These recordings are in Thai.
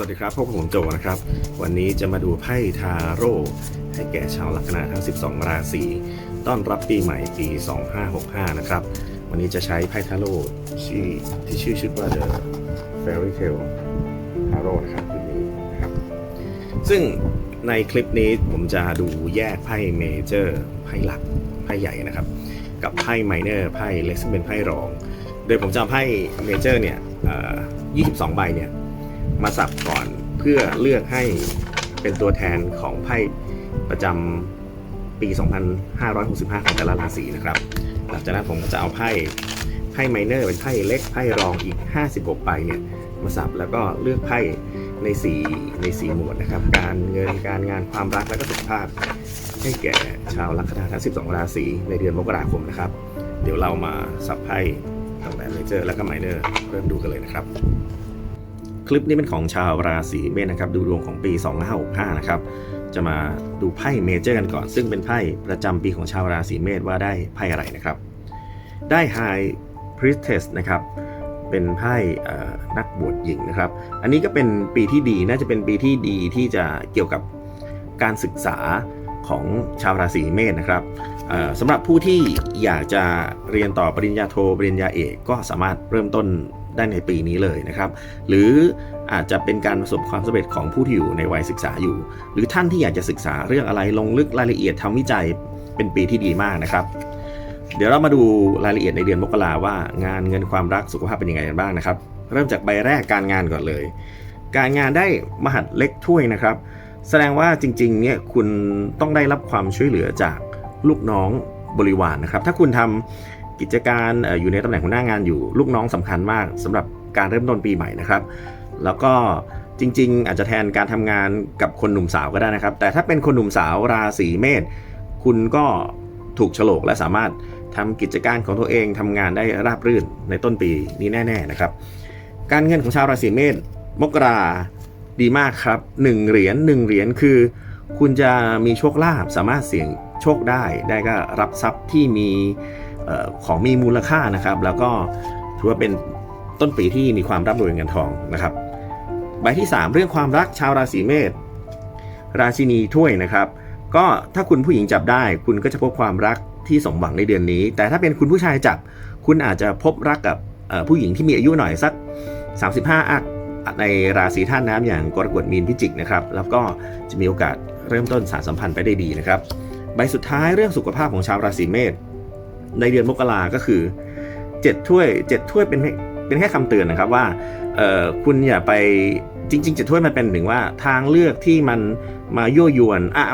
สวัสดีครับพบกับผมโจนะครับ วันนี้จะมาดูไพ่ทาโร่ให้แก่ชาวลัคนาทั้ง 12 ราศีต้อนรับปีใหม่ปี 2565 นะครับ วันนี้จะใช้ไพ่ทาโร่ชื่อที่ชื่อชุดว่า The Fairy Tale Tarot นะครับชุดนี้นะครับ ซึ่งในคลิปนี้ผมจะดูแยกไพ่เมเจอร์ไพ่หลักไพ่ใหญ่นะครับ กับไพ่ไมเนอร์ไพ่เล็กซึ่งเป็นไพ่รอง โดยผมจะเอาไพ่เมเจอร์เนี่ย22 ใบเนี่ย มาสับก่อนเพื่อเลือกให้เป็นตัวแทนของไพ่ประจำปี 2565 ของแต่ละราศีนะครับ หลังจากนั้นผมก็จะเอาไพ่ไพ่ไมเนอร์เป็นไพ่เล็กไพ่รองอีก 56 ใบเนี่ยมาสับแล้วก็เลือกไพ่ใน4ใน4หมวดนะครับ การเงินการงานความรักและก็สุขภาพ ให้แก่ชาวลัคนาทั้ง 12 ราศีในเดือนมกราคมนะครับ เดี๋ยวเรามาสับไพ่ตั้งแต่เมเจอร์และก็ไมเนอร์เริ่มดูกันเลยนะครับ คลิปนี้เป็นของชาวราศีเมษนะครับ ดูดวงของปี 2565 นะครับ จะมาดูไพ่เมเจอร์กันก่อน ซึ่งเป็นไพ่ประจำปีของชาวราศีเมษว่าได้ไพ่อะไรนะครับ ได้ High Priestess นะครับเป็นไพ่นักบวชหญิงนะครับ อันนี้ก็เป็นปีที่ดีน่าจะเป็นปีที่ดีที่จะเกี่ยวกับการศึกษาของชาวราศีเมษนะครับสำหรับผู้ที่อยากจะเรียนต่อปริญญาโท ปริญญาเอกก็สามารถเริ่มต้น ได้ในปีนี้เลยนะครับ หรืออาจจะเป็นการประสบความสำเร็จของผู้ที่อยู่ในวัยศึกษาอยู่ หรือท่านที่อยากจะศึกษาเรื่องอะไรลงลึกรายละเอียดทำวิจัยเป็นปีที่ดีมากนะครับ เดี๋ยวเรามาดูรายละเอียดในเดือนมกราว่างานเงินความรักสุขภาพเป็นยังไงกันบ้างนะครับ เริ่มจากใบแรกการงานก่อนเลย การงานได้มหัดเล็กถ้วยนะครับ แสดงว่าจริงๆเนี่ยคุณต้องได้รับความช่วยเหลือจากลูกน้องบริวารนะครับ ถ้าคุณทำ กิจการอยู่ในตำแหน่งหัวหน้างานอยู่ลูกน้องสำคัญมากสำหรับการเริ่มต้นปีใหม่นะครับ แล้วก็จริง ๆ อาจจะแทนการทำงานกับคนหนุ่มสาวก็ได้นะครับ แต่ถ้าเป็นคนหนุ่มสาวราศีเมษคุณก็ถูกฉลกและสามารถทำกิจการของตัวเองทำงานได้ราบรื่นในต้นปีนี้แน่ ๆนะครับ การเงินของชาวราศีเมษมกราดีมากครับ1เหรียญ1เหรียญคือ คุณจะมีโชคลาภสามารถเสี่ยงโชคได้ได้ก็รับทรัพย์ที่มี ของมีมูลค่านะครับ แล้วก็ถือว่าเป็นต้นปีที่มีความร่ำรวยเงินทองนะครับ ใบที่ 3 เรื่องความรักชาวราศีเมษราชินีถ้วยนะครับ ก็ถ้าคุณผู้หญิงจับได้ คุณก็จะพบความรักที่สมหวังในเดือนนี้ แต่ถ้าเป็นคุณผู้ชายจับ คุณอาจจะพบรักกับผู้หญิงที่มีอายุหน่อยสัก 35 อักในราศีธาตุน้ำอย่างกรกฎมีนพิจิกนะครับ แล้วก็จะมีโอกาสเริ่มต้นสารสัมพันธ์ไปได้ดีนะครับ ใบสุดท้ายเรื่องสุขภาพของชาวราศีเมษ ในเดือนมกราก็คือ 7 ถ้วย 7 ถ้วยเป็นเป็นแค่คำเตือนนะครับว่าคุณอย่าไปจริงๆเจ็ดถ้วยมันเป็นถึงว่าทางเลือกที่มันมายั่วยวนอะ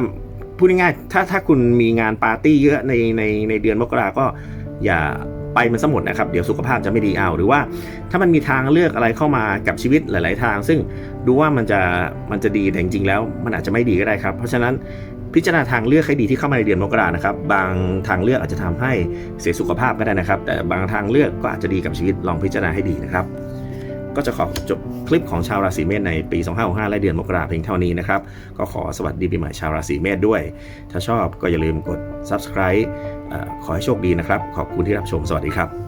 พูดง่ายๆถ้าถ้าคุณมีงานปาร์ตี้เยอะในในในเดือนมกราก็อย่า ไปมันสมดนะครับเดี๋ยวสุขภาพจะไม่ดีเอาหรือว่า ถ้ามันมีทางเลือกอะไรเข้ามากับชีวิตหลาย ๆ ทาง ซึ่งดูว่ามันจะมันจะดีแต่จริงๆแล้ว มันอาจจะไม่ดีก็ได้ครับ เพราะฉะนั้นพิจารณาทางเลือกให้ดีที่เข้ามาในเดือนมกรานะครับ บางทางเลือกอาจจะทำให้เสียสุขภาพก็ได้นะครับ แต่บางทางเลือกก็อาจจะดีกับชีวิตลองพิจารณาให้ดีนะครับ ก็จะขอจบคลิปของชาวราศีเมษในปี 2565และเดือนมกราเพียงเท่านี้นะครับ ก็ขอสวัสดีปีใหม่ชาวราศีเมษด้วย ถ้าชอบก็อย่าลืมกด subscribe ขอให้โชคดีนะครับ ขอบคุณที่รับชมสวัสดีครับ